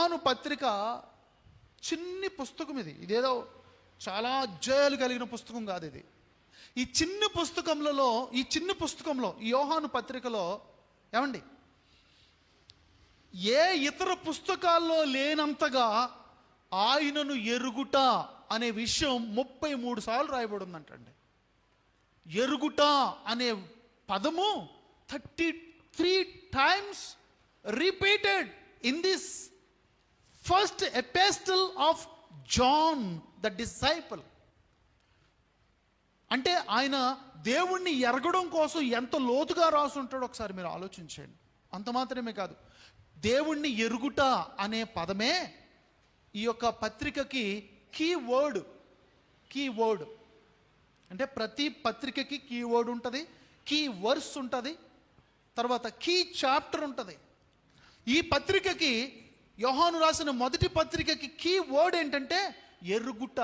యోహాను పత్రిక చిన్ని పుస్తకం ఇది. ఇదేదో చాలా అధ్యాయాలు కలిగిన పుస్తకం కాదు ఇది. ఈ చిన్న పుస్తకంలో ఈ చిన్న పుస్తకంలో ఈ యోహాను పత్రికలో ఏమండి? ఏ ఇతర పుస్తకాల్లో లేనంతగా ఆయనను ఎరుగుట అనే విషయం ముప్పై మూడు సార్లు రాయబడి ఉందంటండి ఎరుగుట అనే పదము thirty three times repeated in this first epistle of John the disciple అంటే ఆయన దేవుణ్ణి ఎరగడం కోసం ఎంత లోతుగా రాసి ఉంటాడో ఒకసారి మీరు ఆలోచించండి. అంత మాత్రమే కాదు. దేవుణ్ణి ఎరుగుట అనే పదమే ఈ యొక్క పత్రికకి కీ వర్డ్ కీ వర్డ్. అంటే ప్రతి పత్రికకి కీ వర్డ్ ఉంటుంది కీ వర్స్ ఉంటుంది తర్వాత కీ చాప్టర్ ఉంటుంది. ఈ పత్రికకి యోహాను రాసిన మొదటి పత్రికకి కీ వర్డ్ ఏంటంటే ఎర్రుగుట్ట.